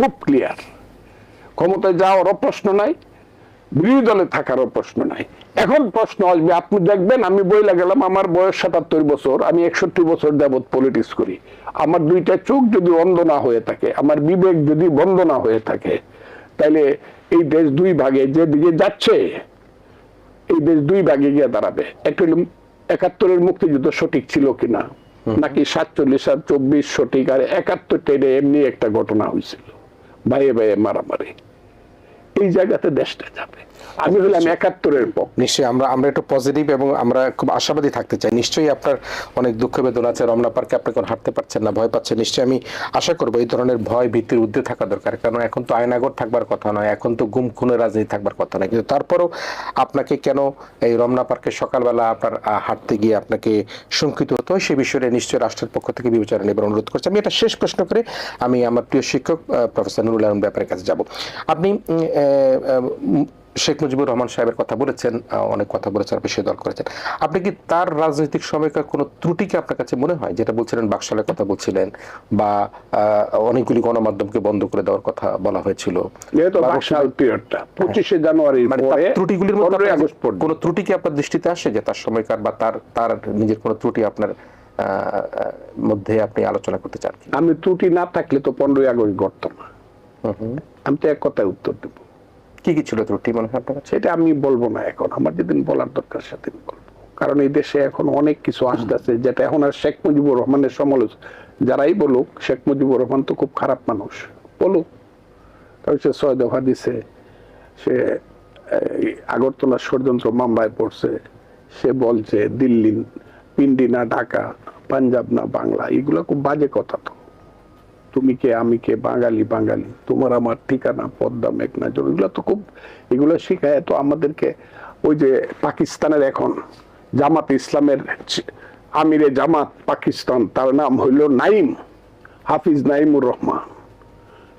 খুব ক্লিয়ার ক্ষমতায় যাওয়ারও প্রশ্ন নাই বিরোধী দলে থাকারও প্রশ্ন নাই। এখন প্রশ্ন আসবে আপনি দেখবেন আমি বইলা গেলাম আমার বয়স সাতাত্তর বছর আমি একষট্টি বছর যাবৎ পলিটিক্স করি। আমার দুইটা চোখ যদি অন্ধ না হয়ে থাকে আমার বিবেক যদি বন্ধ না হয়ে থাকে তাইলে এই দেশ দুই ভাগে যে দিকে যাচ্ছে এই দেশ দুই ভাগে গিয়ে দাঁড়াবে। একটা একাত্তরের মুক্তিযুদ্ধ সঠিক ছিল কিনা নাকি সাতচল্লিশ আর চব্বিশ সঠিক আর একাত্তর টেনে এমনি একটা ঘটনা হয়েছিল। ভাইয়ে ভাইয়ে মারামারি। এই জায়গাতে দেশটা যাবে। আমি হলাম একাত্তরের পক্ষ নিশ্চয়ই আমরা আমরা একটু পজিটিভ এবং আমরা খুব আশাবাদী থাকতে চাই। নিশ্চয়ই আপনার অনেক দুঃখ বেদনা আছে, রমনা পার্কে আপনি এখন হাঁটতে পারছেন না, ভয় পাচ্ছেন। নিশ্চয়ই আমি আশা করব এই ধরনের ভয় ভীতির ঊর্ধ্বে থাকা দরকার। কারণ এখন তো আয়নাগর থাকবার কথা নয়, এখন তো গুম খুনের রাজনীতি থাকবার কথা নয়। কিন্তু তারপরও আপনাকে কেন এই রমনা পার্কে সকালবেলা আপনার হাঁটতে গিয়ে আপনাকে শঙ্কিত হতো সে বিষয়ে নিশ্চয়ই রাষ্ট্রের পক্ষ থেকে বিবেচনা নেবার অনুরোধ করছি। আমি এটা শেষ প্রশ্ন করে আমি আমার প্রিয় শিক্ষক প্রফেসর নুরুল আলম ব্যাপারের কাছে যাব। আপনি শেখ মুজিবুর রহমান সাহেবের কথা বলেছেন অনেক কথা বলেছেন আপনি সে দল করেছেন। আপনি কি তার রাজনৈতিক সময়কার কোনো ত্রুটিকে আপনার কাছে মনে হয়? যেটা বলছিলেন বাকশালের কথা বলছিলেন বা অনেকগুলি গণমাধ্যমকে বন্ধ করে দেওয়ার কথা বলা হয়েছিল। পিরিয়ডটা পঁচিশে জানুয়ারির মানে ত্রুটিগুলির মধ্যে কোনো ত্রুটি কি আপনার দৃষ্টিতে আসে যে তার সময়কার বা তার তার নিজের কোনো ত্রুটি আপনার মধ্যে আপনি আলোচনা করতে চান আমি ত্রুটি না থাকলে তো পনেরোই আগস্ট ঘটতাম। আমি তো এক কথায় উত্তর দেব। কি কি ছিল ত্রুটি মনে হয় আপনার কাছে? সেটা আমি বলব না এখন। আমার যেদিন বলার দরকার সেদিন বলব। কারণ এই দেশে এখন অনেক কিছু আসতেছে যেটা এখন আর শেখ মুজিবুর রহমানের সমালোচনা যারাই বলুক শেখ মুজিবুর রহমান তো খুব খারাপ মানুষ। বলুক। কারণ সে ছয় দফা দিছে সে এই, আগরতলার ষড়যন্ত্র মামলায় পড়ছে। সে বলছে দিল্লি পিন্ডি না ঢাকা পাঞ্জাব না বাংলা এগুলো খুব বাজে কথা তো। তুমি কে আমি কে বাঙালি বাঙালি, তোমার আমার ঠিকানা, পদ্মা, মেঘনা, জল, এগুলো তো খুব, এগুলো শিখায়। তো আমাদেরকে ওই যে পাকিস্তানের এখন জামাত ইসলামের আমিরে জামাত পাকিস্তান, তার নাম হইল নাইম, হাফিজ নাইমুর রহমান।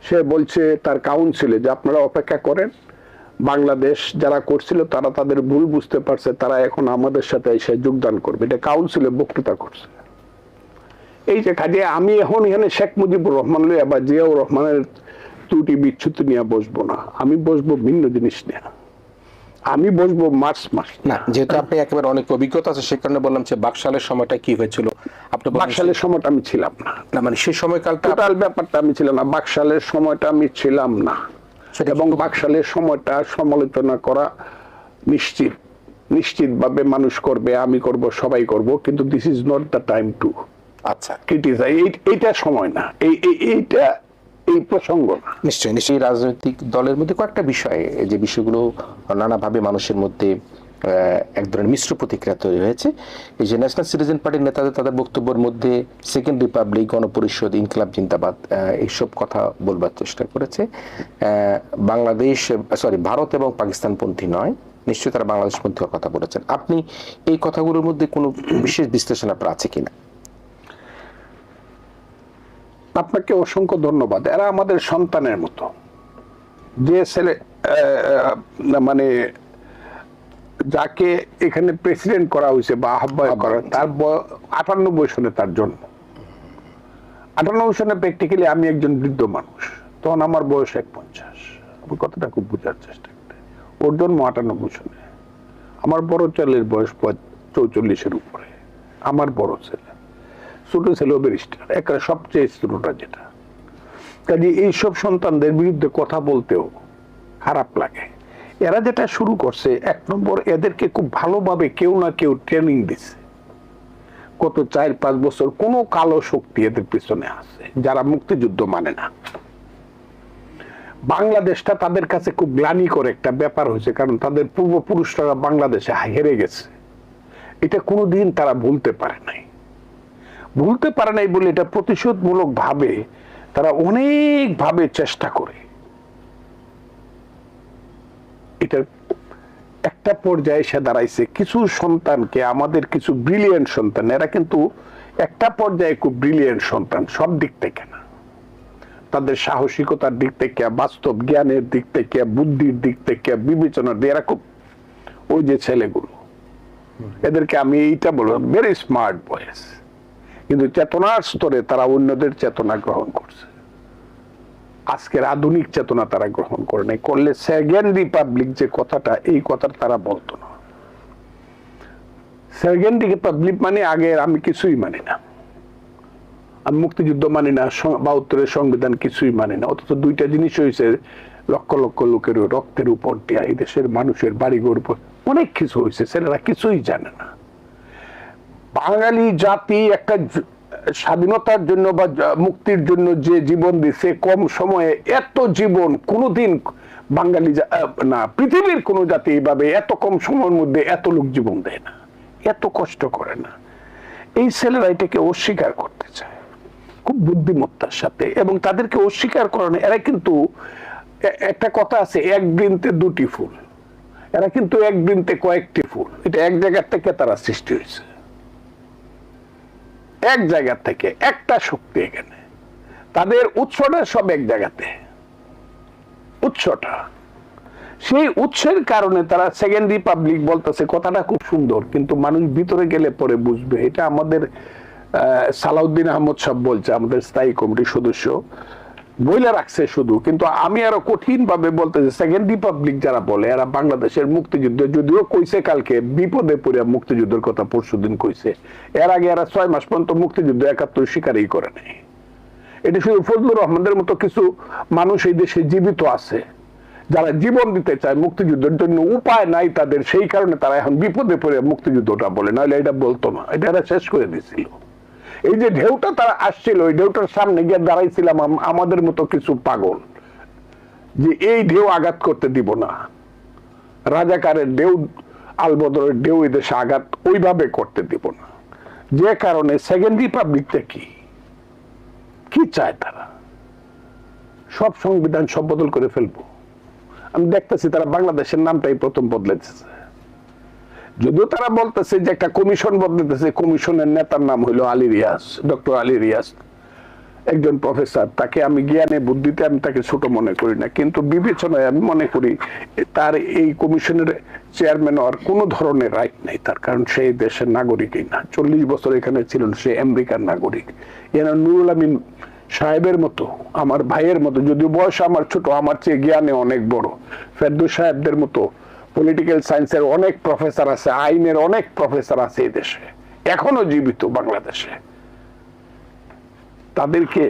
সে বলছে তার কাউন্সিলে যে আপনারা অপেক্ষা করেন, বাংলাদেশ যারা করছিল তারা তাদের ভুল বুঝতে পারছে, তারা এখন আমাদের সাথে এসে যোগদান করবে। এটা কাউন্সিলে বক্তৃতা করছে। এই যে কাজে আমি এখন এখানে শেখ মুজিবুর রহমান লইয়া বা জিয়াউর রহমানের ত্রুটি বিচ্ছুতি নিয়ে বসবো না। আমি বসবো ভিন্ন জিনিস নিয়ে। আমি বসবো মার্চ মাস না যেহেতু আপনি একেবারে অনেক অভিজ্ঞতা আছে সে কারণে বললাম যে বাকশালের সময়টা কি হয়েছিল? আপনি বাকশালের সময়টা আমি ছিলাম না। না মানে সেই সময়কালটা টোটাল ব্যাপারটা আমি ছিলাম না। বাকশালের সময়টা আমি ছিলাম না। এবং বাকশালের সময়টা সমালোচনা করা নিশ্চিত নিশ্চিতভাবে মানুষ করবে আমি করব সবাই করব কিন্তু this is not the time to আচ্ছা ক্রিটিসাইজ এইটা সময় না। এই, এই- এইটা, এই প্রসঙ্গ না। নিশ্চয়ই নিশ্চয়ই। রাজনৈতিক দলের মধ্যে কয়েকটা বিষয় যে বিষয়গুলো নানাভাবে মানুষের মধ্যে এক ধরনের মিশ্র প্রতিক্রিয়া তৈরি হয়েছে। এই যে ন্যাশনাল সিটিজেন পার্টির নেতাদের, তাদের বক্তব্যের মধ্যে সেকেন্ড রিপাবলিক গণপরিষদ, ইনকলাব, জিন্দাবাদ এইসব কথা বলবার চেষ্টা করেছে। বাংলাদেশ সরি ভারত এবং পাকিস্তানপন্থী নয়। নিশ্চয়ই তারা বাংলাদেশ মধ্যে কথা বলেছেন। আপনি এই কথাগুলোর মধ্যে কোনো বিশেষ বিশ্লেষণ আপনার আছে কিনা? আপনাকে অসংখ্য ধন্যবাদ। এরা আমাদের সন্তানের মতো। যে ছেলে মানে যাকে এখানে প্রেসিডেন্ট করা হয়েছে বা আহ্বায়ক করা তার আটানব্বই সনে তার জন্ম। আটানব্বই সনে প্র্যাকটিক্যালি আমি একজন বৃদ্ধ মানুষ। তখন আমার বয়স এক পঞ্চাশ আমি কথাটা খুব বোঝার চেষ্টা করি। ওর জন্ম আটানব্বই সনে। আমার বড় ছেলের বয়স চৌচল্লিশের উপরে। আমার বড় ছেলে। ছোট ছেলে ব্যারিস্টার একটা সবচেয়ে ছোটটা যেটা। কাজে এইসব সন্তানদের বিরুদ্ধে কথা বলতেও খারাপ লাগে। এরা যেটা শুরু করছে, এক নম্বর এদেরকে খুব ভালোভাবে কেউ না কেউ ট্রেনিং দিছে। গত চার পাঁচ বছর কোনো কালো শক্তি এদের পিছনে আছে, যারা মুক্তিযুদ্ধ মানে না। বাংলাদেশটা তাদের কাছে খুব গ্লানিকর একটা ব্যাপার হয়েছে, কারণ তাদের পূর্বপুরুষরা বাংলাদেশে হেরে গেছে। এটা কোনোদিন তারা ভুলতে পারে নাই। ভুলতে পারে নাই বলে এটা প্রতিশোধমূলক ভাবে তারা অনেক ভাবে চেষ্টা করে। এটার একটা পর্যায়ে এসে দাঁড়াইছে কিছু সন্তানকে আমাদের কিছু ব্রিলিয়েন্ট সন্তান এরা কিন্তু একটা পর্যায়ে খুব ব্রিলিয়েন্ট সন্তান সব দিক থেকে না। তাদের সাহসিকতার দিক থেকে বাস্তব জ্ঞানের দিক থেকে বুদ্ধির দিক থেকে বিবেচনার দিয়ে এরা খুব ওই যে ছেলেগুলো। এদেরকে আমি এইটা বলব ভেরি স্মার্ট বয়েস কিন্তু চেতনার স্তরে তারা অন্যদের চেতনা গ্রহণ করছে। আজকের আধুনিক চেতনা তারা গ্রহণ করে নাই। করলে সেকেন্ড রিপাবলিক যে কথাটা, এই কথাটা তারা বলতো না। সেকেন্ড রিপাবলিক মানে আগে আমি কিছুই মানি না। আমি মুক্তিযুদ্ধ মানি না বাহাত্তরের সংবিধান কিছুই মানি না। অথচ দুইটা জিনিস হয়েছে লক্ষ লক্ষ লোকের রক্তের উপর দেয়া, এই দেশের মানুষের বাড়িঘর উপর অনেক কিছু হয়েছে ছেলেরা কিছুই জানে না। বাঙালি জাতি একটা স্বাধীনতার জন্য বা মুক্তির জন্য যে জীবন দিছে, কম সময়ে এত জীবন কোনোদিন বাঙালি না, পৃথিবীর কোনো জাতি এইভাবে এত কম সময়ের মধ্যে এত লোক জীবন দেয় না, এত কষ্ট করে না। এই ছেলেরা এটাকে অস্বীকার করতে চায়, খুব বুদ্ধিমত্তার সাথে এবং তাদেরকে অস্বীকার করানো, এরা কিন্তু একটা কথা আছে, এক বৃন্তে দুটি ফুল, এরা কিন্তু এক বৃন্তে কয়েকটি ফুল, এটা এক জায়গার থেকে তারা সৃষ্টি হয়েছে। এক জায়গা থেকে একটা শক্তি এখানে। তাদের উৎসটা সব এক জায়গাতে। উৎসটা। সেই উৎসের কারণে তারা সেকেন্ড রিপাবলিক বলতেছে, কথাটা খুব সুন্দর, কিন্তু মানুষ ভিতরে গেলে পরে বুঝবে। এটা আমাদের সালাউদ্দিন আহমদ সাহেব বলছে, আমাদের স্থায়ী কমিটির সদস্য। বইলে রাখছে শুধু, কিন্তু আমি আরও কঠিন ভাবে বলতেছি সেকেন্ড রিপাবলিক যারা বলে, এরা বাংলাদেশের মুক্তিযুদ্ধ যদিও কইছে কালকে, বিপদে পড়ে মুক্তিযুদ্ধের কথা পরশুদিন কইছে। এর আগে এরা ছয় মাস পর্যন্ত মুক্তিযুদ্ধ একাত্তর স্বীকারই করে নাই। এটা শুধু ফজলুর রহমানের মতো কিছু মানুষ এই দেশে জীবিত আছে। যারা জীবন দিতে চায় মুক্তিযুদ্ধের জন্য, উপায় নাই তাদের, সেই কারণে তারা এখন বিপদে পড়ে মুক্তিযুদ্ধটা বলে। নাহলে এটা বলতো না, এটা এরা শেষ করে দিছিল। এই যে ঢেউটা তারা আসছিল, ওই ঢেউটার সামনে গিয়ে দাঁড়াইছিলাম আমাদের মতো কিছু পাগল, যে এই ঢেউ আঘাত করতে দিব না। রাজাকারের ঢেউ, আলবদরের ঢেউ এই দেশে আঘাত ওইভাবে করতে দিব না। যে কারণে সেকেন্ড রিপাবলিকটা কি? কি চায় তারা? সব সংবিধান সব বদল করে ফেলব। আমি দেখতেছি তারা বাংলাদেশের নামটাই প্রথম বদলেছে যদিও তারা বলতেছে যে একটা কমিশন বদলেতেছে কমিশনের নেতার নাম হলো আলী রিয়াজ, ডক্টর আলী রিয়াজ। একজন প্রফেসর, তাকে আমি জ্ঞানে বুদ্ধিতে আমি তাকে ছোট মনে করি না, কিন্তু বিবেচনায় আমি মনে করি তার এই কমিশনের চেয়ারম্যান হওয়ার কোনো ধরনের রাইট নেই, তার কারণ সে দেশের নাগরিকই না। চল্লিশ বছর এখানে ছিলেন, সে আমেরিকার নাগরিক। এর নুরুল আমিন সাহেবের মতো, আমার ভাইয়ের মতো, যদিও বয়স আমার ছোট, আমার চেয়ে জ্ঞানে অনেক বড়। ফেরদৌস সাহেবদের মতো পলিটিক্যাল সায়েন্সের অনেক প্রফেসর আছে, আইনের অনেক প্রফেসর আছে এই দেশে এখনও জীবিত বাংলাদেশে। তাদেরকে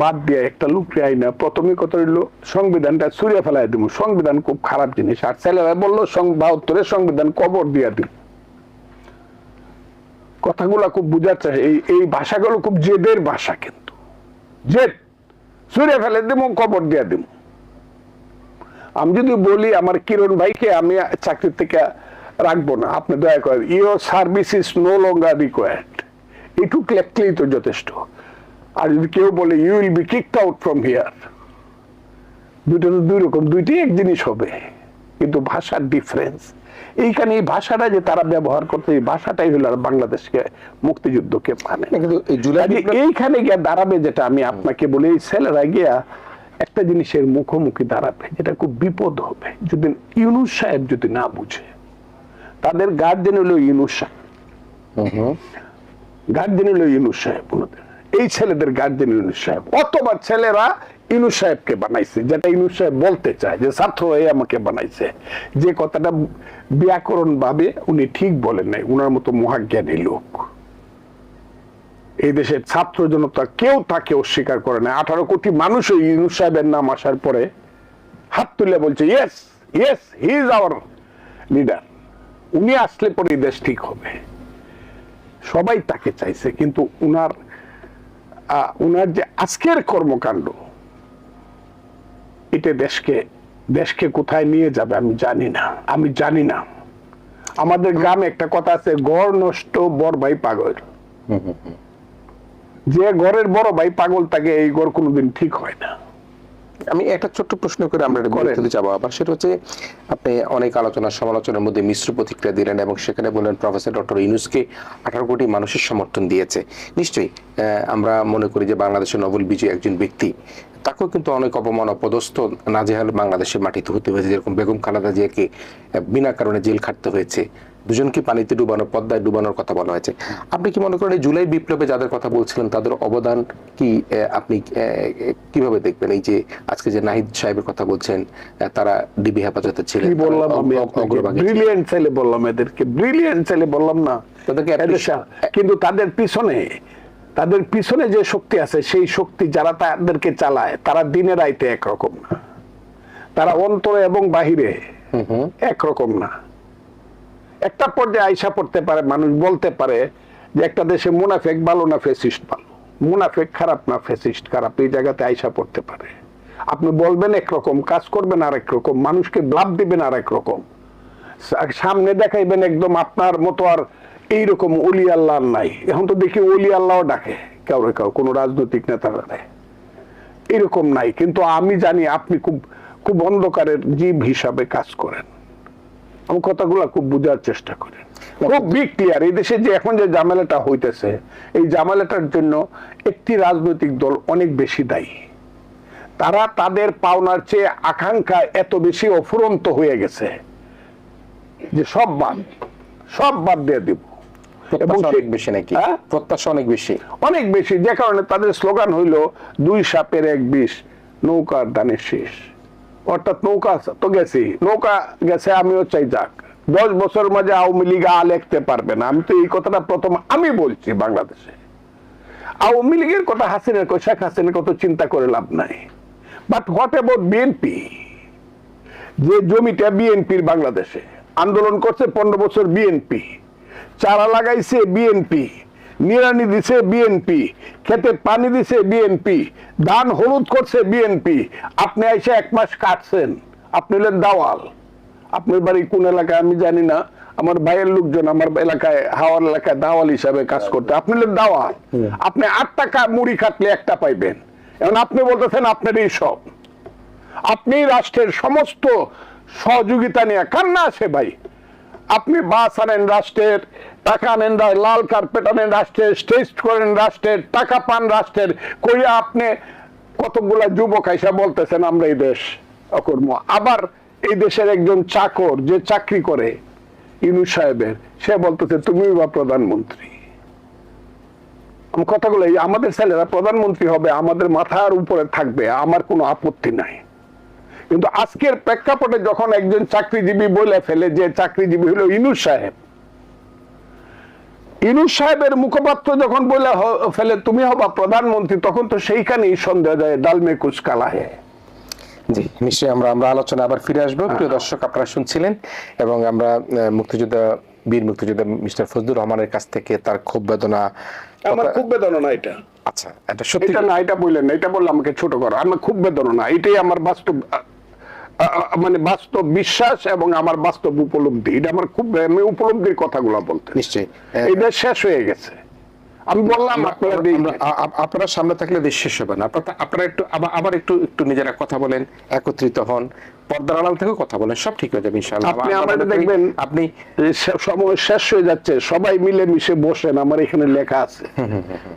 বাদ দিয়ে একটা লুকরি আইনা প্রথমে কথা হইল, সংবিধানটা ছুঁড়ে ফেলাই দিব সংবিধান খুব খারাপ জিনিস, আর ছেলেরা বলল বাহাত্তরের সংবিধান কবর দিয়া দিব কথাগুলো খুব বুঝাচ্ছে, এই এই ভাষাগুলো খুব জেদের ভাষা কিন্তু। জেদ! ছুঁড়ে ফেলে দিব কবর দিয়া দিব আমি যদি বলি আমার কিরণ ভাইকে আমি চাকরি থেকে রাখব না আপনি দয়া করেন your service is no longer required এটুক লেখলেই তো যথেষ্ট। আর যদি কেউ বলে you will be kicked out from here দুটো তো দুই রকম দুইটি এক জিনিস হবে। কিন্তু ভাষার ডিফারেন্স এইখানে এই ভাষাটা যে তারা ব্যবহার করতে এই ভাষাটাই হলো আর বাংলাদেশকে মুক্তিযুদ্ধকে মানে। এইখানে গিয়ে দাঁড়াবে যেটা আমি আপনাকে বলি এই ছেলেরা গিয়া একটা জিনিসের মুখোমুখি দাঁড়াবে যেটা খুব বিপদ হবে। যদি ইউনুস সাহেব যদি না বুঝে তাদের গার্জেন হলো ইউনুস সাহেব। গার্জেন হলো ইউনুস সাহেব ওনাদের এই ছেলেদের গার্জেন ইউনুস সাহেব। অথবা ছেলেরা ইউনুস সাহেবকে বানাইছে যেটা ইউনুস সাহেব বলতে চায় যে ছাত্র হয়ে আমাকে বানাইছে। যে কথাটা ব্যাকরণ ভাবে উনি ঠিক বলেন নাই উনার মতো মহাজ্ঞানী লোক। এই দেশের ছাত্র জনতা কেউ তাকে অস্বীকার করে না। আঠারো কোটি মানুষ ওই ইউনুস সাহেবের নাম আসার পরে হাত তুলে বলছে yes yes he is our leader উনি আসলে পরে এই দেশ ঠিক হবে। সবাই তাকে চাইছে, কিন্তু উনার উনার যে আজকের কর্মকাণ্ড, এটা দেশকে দেশকে কোথায় নিয়ে যাবে আমি জানি না। আমি জানি না। আমাদের গ্রামে একটা কথা আছে, গড় নষ্ট, বড় ভাই পাগল। যে ঘরের বড় ভাই পাগল তাকে এই ঘর কোনোদিন ঠিক হয় না। আমি একটা ছোট্ট প্রশ্ন করে আমরা। বিরতিতে যাব আবার সেটা হচ্ছে আপনি অনেক আলোচনা সমালোচনার মধ্যে মিশ্র প্রতিক্রিয়া দিলেন এবং সেখানে বললেন প্রফেসর ডক্টর ইউনুসকে আঠারো কোটি মানুষের সমর্থন দিয়েছে। নিশ্চয়ই আমরা মনে করি যে বাংলাদেশের নোবেল বিজয়ী একজন ব্যক্তি তাকেও কিন্তু অনেক অপমান অপদস্থ নাজেহাল বাংলাদেশের মাটিতে হতে হয়েছে। যেরকম বেগম খালেদা জিয়াকে বিনা কারণে জেল খাটতে হয়েছে। দুজনকে পানিতে ডুবানো পদ্মায় ডুবানোর কথা বলা হয়েছে। আপনি কি মনে করেন জুলাই বিপ্লবে যাদের কথা বলছিলেন তাদের অবদান কি আপনি কীভাবে দেখবেন? এই যে আজকে যে নাহিদ সাহেবের কথা বলছেন তারা ডিবি হেফাজতে ছিলেন বললাম আমি। ব্রিলিয়েন্ট ছেলে বললাম এদেরকে ব্রিলিয়েন্ট ছেলে বললাম না। তাদেরকে কিন্তু তাদের পিছনে তাদের পিছনে যে শক্তি আছে সেই শক্তি যারা তাদেরকে চালায় তারা দিনের আইতে একরকম না। তারা অন্তরে এবং বাহিরে একরকম না। একটা পর্যায়ে আয়সা পড়তে পারে, মানুষ বলতে পারে যে একটা দেশে মুনাফেক ভালো না ফেসিস্ট ভালো। মুনাফেক খারাপ না ফেসিস্ট খারাপ, এই জায়গাতে আয়সা পড়তে পারে। আপনি বলবেন একরকম, কাজ করবেন আর রকম, মানুষকে ব্লাভ দিবেন আর রকম। সামনে দেখাইবেন একদম আপনার মতো আর এইরকম অলি আল্লাহ নাই। এখন তো দেখি অলি আল্লাহ ডাকে কেউ রে কেউ, কোনো রাজনৈতিক নেতারা নেই। এরকম নাই, কিন্তু আমি জানি আপনি খুব খুব অন্ধকারের জীব হিসাবে কাজ করেন। আমার কথাগুলো খুব বোঝার চেষ্টা করেন খুব ক্লিয়ার এই দেশে যে এখন যে ঝামেলাটা হইতেছে এই ঝামেলাটার জন্য একটি রাজনৈতিক দল অনেক বেশি দায়ী। তারা তাদের পাওনার চেয়ে আকাঙ্ক্ষা এত বেশি অফুরন্ত হয়ে গেছে যে সব বাদ সব বাদ দিয়ে দিব। এবং প্রত্যাশা অনেক বেশি নাকি? হ্যাঁ? প্রত্যাশা অনেক বেশি। অনেক বেশি যে কারণে তাদের স্লোগান হইল দুই সাপের এক বিষ নৌকার দানের শেষ। অর্থাৎ নৌকা তো গেছি। নৌকা গেছে, আমিও চাই যাক। দশ বছর মাঝে আওয়ামী লীগ আ লিখতে পারবে না। আমি তো এই কথাটা প্রথম আমি বলছি বাংলাদেশে। আওয়ামী লীগের কথা হাসিনের কথা, শেখ হাসিনের কথা চিন্তা করে লাভ নাই। বাট হোয়াট অ্যাবাউট বিএনপি যে জমিটা বিএনপির বাংলাদেশে। আন্দোলন করছে পনেরো বছর বিএনপি চারা লাগাইছে বিএনপি নিরানি দিছে বিএনপি খেতে পানি দিছে বিএনপি ধান হলুদ করছে বিএনপি আপনি এসে এক মাস কাটছেন। আপনি হলেন দাওয়াল। আপনার বাড়ি কোন এলাকায় আমি জানি না। আমার ভাইয়ের লোকজন আমার এলাকায় হাওয়ার এলাকায় দাওয়াল হিসাবে কাজ করতে। আপনি হলেন দাওয়াল। আপনি আট টাকা মুড়ি খাটলে একটা পাইবেন। এখন আপনি বলতেছেন আপনার এই সব। আপনি রাষ্ট্রের সমস্ত সহযোগিতা নিয়ে কান্না আছে ভাই। আপনি বাস আনেন রাষ্ট্রের, টাকা আনেন রা- লাল কার্পেট আনেন রাষ্ট্রের, স্টেজ করেন রাষ্ট্রের, টাকা পান রাষ্ট্রের কইয়া আপনি কতগুলা যুবক আইসা বলতেছেন আমরা এই দেশ অকর্ম। আবার এই দেশের একজন চাকর যে চাকরি করে, ইনু সাহেবের, সে বলতেছে তুমি বা প্রধানমন্ত্রী? কথাগুলো আমাদের ছেলেরা প্রধানমন্ত্রী হবে, আমাদের মাথার উপরে থাকবে, আমার কোনো আপত্তি নাই। কিন্তু আজকের প্রেক্ষাপটে যখন একজন চাকরিজীবী বলে ফেলে যে চাকরিজীবী হলো ইনুস সাহেব ইনুস সাহেবের মুখপাত্র যখন বলে ফেলে তুমি হবা প্রধানমন্ত্রী তখন তো সেইখানেই সন্দেহ দেয় ডালমে কুচ কালা হে জি নিশ্চয়ই আমরা আমরা আলোচনা আবার ফিরে আসব। প্রিয় দর্শক আপনারা শুনছিলেন এবং আমরা মুক্তিযোদ্ধা বীর মুক্তিযোদ্ধা মিস্টার ফজলুর রহমানের কাছ থেকে তার ক্ষোভ বেদনা আমার খুব বেদনা না এটা। আচ্ছা এটা সত্যি এটা না এটা বললেন না এটা বললে আমাকে ছোট করো। আমার খুব বেদনা না এটাই আমার বাস্তব মানে বাস্তব বিশ্বাস এবং আমার বাস্তব উপলব্ধি। এটা আমার খুব আমি উপলব্ধির কথাগুলো বলতে নিশ্চয়ই। এটা শেষ হয়ে গেছে। আমি বললাম আপনারা সামনে থাকলে দেশ শেষ হবে না। আপনারা আপনারা একটু আবার আবার একটু একটু নিজেরা কথা বলেন একত্রিত হন। পর্দার আড়াল থেকেও কথা বলেন সব ঠিক হয়ে যাবে ইনশাআল্লাহ। আপনি আমাদের দেখবেন আপনি সময় শেষ হয়ে যাচ্ছে সবাই মিলে মিশে বসেন আমার এখানে লেখা আছে।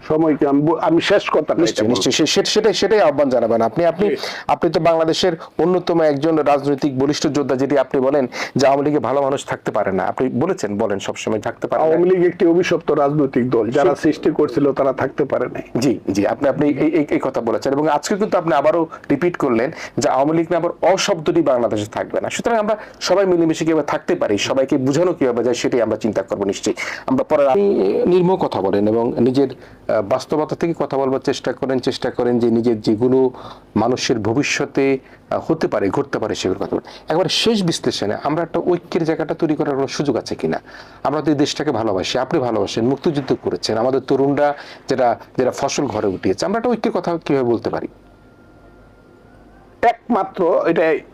সময় কি আমি শেষ কথা নিশ্চয়ই সেটাই সেটাই আহ্বান জানাবেন। আপনি আপনি আপনি তো বাংলাদেশের অন্যতম একজন রাজনৈতিক বলিষ্ঠ যোদ্ধা যেটি আপনি বলেন যে আওয়ামী লীগে ভালো মানুষ থাকতে পারে না। আপনি বলেছেন বলেন সবসময় থাকতে পারে না। আওয়ামী লীগ একটি অভিশপ্ত রাজনৈতিক দল। যারা সৃষ্টি করছিল তারা থাকতে পারে নাই। জি জি। আপনি আপনি এই কথা বলেছেন। এবং আজকে কিন্তু আপনি আবারও রিপিট করলেন যে আওয়ামী লীগ না আবার অশব্দটি বাংলাদেশে থাকবে না। সুতরাং আমরা সবাই মিলেমিশে কীভাবে থাকতে পারি সবাইকে বুঝানো কীভাবে যায় সেটাই আমরা চিন্তা করব নিশ্চয়ই। আমরা পরে আপনি নির্মম কথা বলেন এবং নিজের বাস্তবতা থেকে কথা বলবার চেষ্টা করেন চেষ্টা করেন যে নিজের যেগুলো মানুষের ভবিষ্যতে হতে পারে ঘটতে পারে সেগুলো কথা বলেন। একবার শেষ বিশ্লেষণে আমরা একটা ঐক্যের জায়গাটা তৈরি করার কোনো সুযোগ আছে কিনা? আমরা তো এই দেশটাকে ভালোবাসি আপনি ভালোবাসেন মুক্তিযুদ্ধ করেছেন আমাদের তরুণরা যেটা যেটা ফসল ঘরে উঠিয়েছে আমরা একটা ঐক্যের কথা কীভাবে বলতে পারি? একমাত্র এটাই আহ,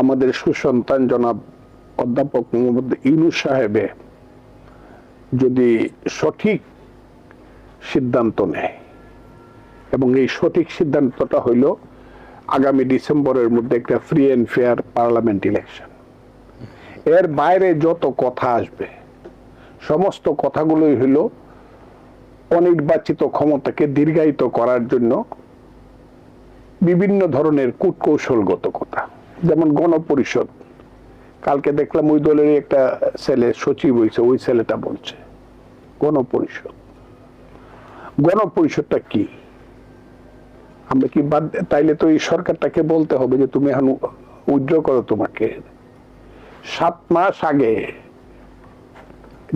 আমাদের সুসন্তান জনাব অধ্যাপক মোহাম্মদ ইনু সাহেবে যদি সঠিক সিদ্ধান্ত নেয়, এবং এই সঠিক সিদ্ধান্তটা হইল আগামী ডিসেম্বরের মধ্যে একটা free and fair parliament election এর বাইরে যত কথা আসবে, সমস্ত কথাগুলোই হইল অনির্বাচিত ক্ষমতাকে দীর্ঘায়িত করার জন্য বিভিন্ন ধরনের কূটকৌশলগত কথা। যেমন গণপরিষদ। কালকে দেখলাম ওই দলেরই একটা ছেলে সচিব হয়েছে, ওই ছেলেটা বলছে, গণপরিষদ। গণপরিষদটা কি? আমরা কি বাদ তাইলে তো এই সরকারটাকে বলতে হবে যে তুমি এখন উজ্জ্ব করো তোমাকে। সাত মাস আগে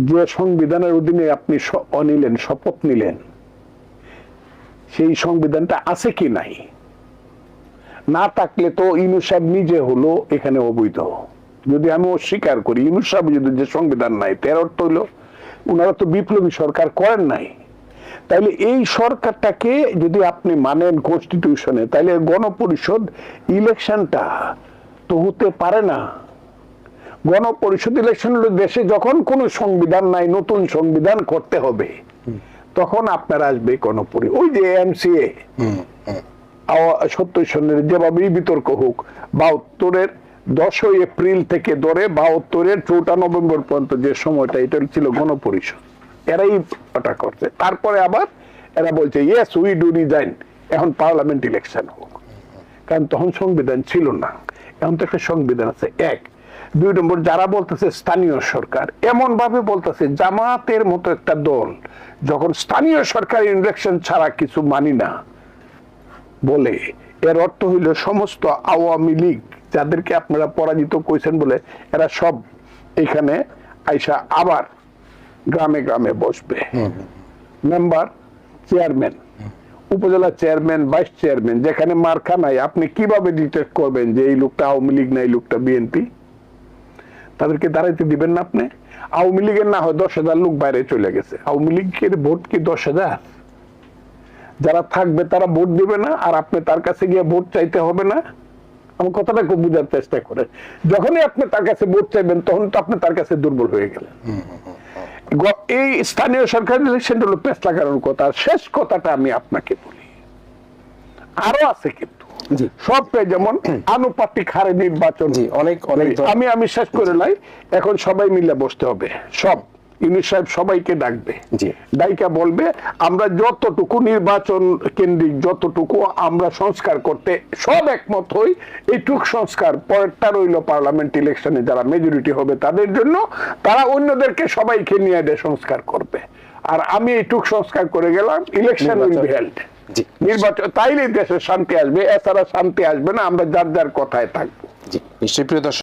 যে সংবিধানের অধীনে আপনি অনিলেন, শপথ নিলেন, সেই সংবিধানটা আছে কি নাই? না থাকলে তো ইনু সাহেব নিজে হলো এখানে অবৈধ। যদি আমি অস্বীকার করি ইনু সাহেব যদি যে সংবিধান নাই তের অর্থ হইল উনারা তো বিপ্লবী সরকার করেন নাই। তাইলে এই সরকারটাকে যদি আপনি মানেন কনস্টিটিউশনে তাইলে গণপরিষদ ইলেকশনটা তো হতে পারে না। গণপরিষদ ইলেকশন হলো দেশে যখন কোনো সংবিধান নাই নতুন সংবিধান করতে হবে তখন আপনার আসবে গণপরি ওই যে এমসিএ সত্তর সনের যেভাবেই বিতর্ক হোক, বাহাত্তরের দশই এপ্রিল থেকে ধরে বাহাত্তরের চৌঠা নভেম্বর পর্যন্ত যে সময়টা, এটা ছিল গণপরিষদ। এরাই ওটা করছে। তারপরে আবার এরা বলছে ইয়েস উই ডু রিজাইন এখন পার্লামেন্ট ইলেকশন হোক। কারণ তখন সংবিধান ছিল না। এখন তো একটা সংবিধান আছে, এক। দুই নম্বর, যারা বলতেছে স্থানীয় সরকার এমন ভাবে বলতেছে, জামাতের মতো একটা দল যখন স্থানীয় সরকার ইলেকশন ছাড়া কিছু মানি না বলে। এর অর্থ হইল সমস্ত আওয়ামী লীগ যাদেরকে আপনারা পরাজিত করেছেন বলে এরা সব এখানে আইসা আবার গ্রামে গ্রামে বসবে। Member chairman upazila chairman vice chairman যেখানে মার্কা নাই আপনি কীভাবে ডিটেক্ট করবেন যে এই লোকটা আওয়ামী লীগ না এই লোকটা বিএনপি? তাদেরকে দাঁড়াইতে দিবেন না আপনি? আওয়ামী লীগের না হয় দশ হাজার লোক বাইরে চলে গেছে। আওয়ামী লীগের ভোট কি দশ হাজার? যারা থাকবে তারা ভোট দিবে না আর আপনি তার কাছে গিয়ে ভোট চাইতে হবে না। আমার কথাটা খুব বোঝার চেষ্টা করে। যখনই আপনি তার কাছে ভোট চাইবেন তখন তো আপনি তার কাছে দুর্বল হয়ে গেলেন। এই স্থানীয় সরকার ইলেকশন হলো পেঁচ লাগানোর কথা। শেষ কথাটা আমি আপনাকে বলি। আরও আছে কিন্তু। সব যেমন আনুপাতিক হারে নির্বাচন। অনেক অনেক আমি আমি শেষ করে লাই। এখন সবাই মিলে বসতে হবে। সব। ইউনিট সাহেব সবাইকে ডাকবে। ডাইকা বলবে আমরা যতটুকু নির্বাচন কেন্দ্রিক যতটুকু আমরা সংস্কার করতে সব একমত হই এইটুক সংস্কার পরেরটা রইল পার্লামেন্ট ইলেকশনে যারা মেজরিটি হবে তাদের জন্য তারা অন্যদেরকে সবাইকে নিয়ে এদের সংস্কার করবে। আর আমি এইটুক সংস্কার করে গেলাম ইলেকশন উইল বি হেল্ড নির্বাচন তাইলে দেশে শান্তি আসবে এছাড়া শান্তি আসবে না আমরা যার যার কথায় থাকব। জি নিশ্চয়ই প্রিয় দর্শক।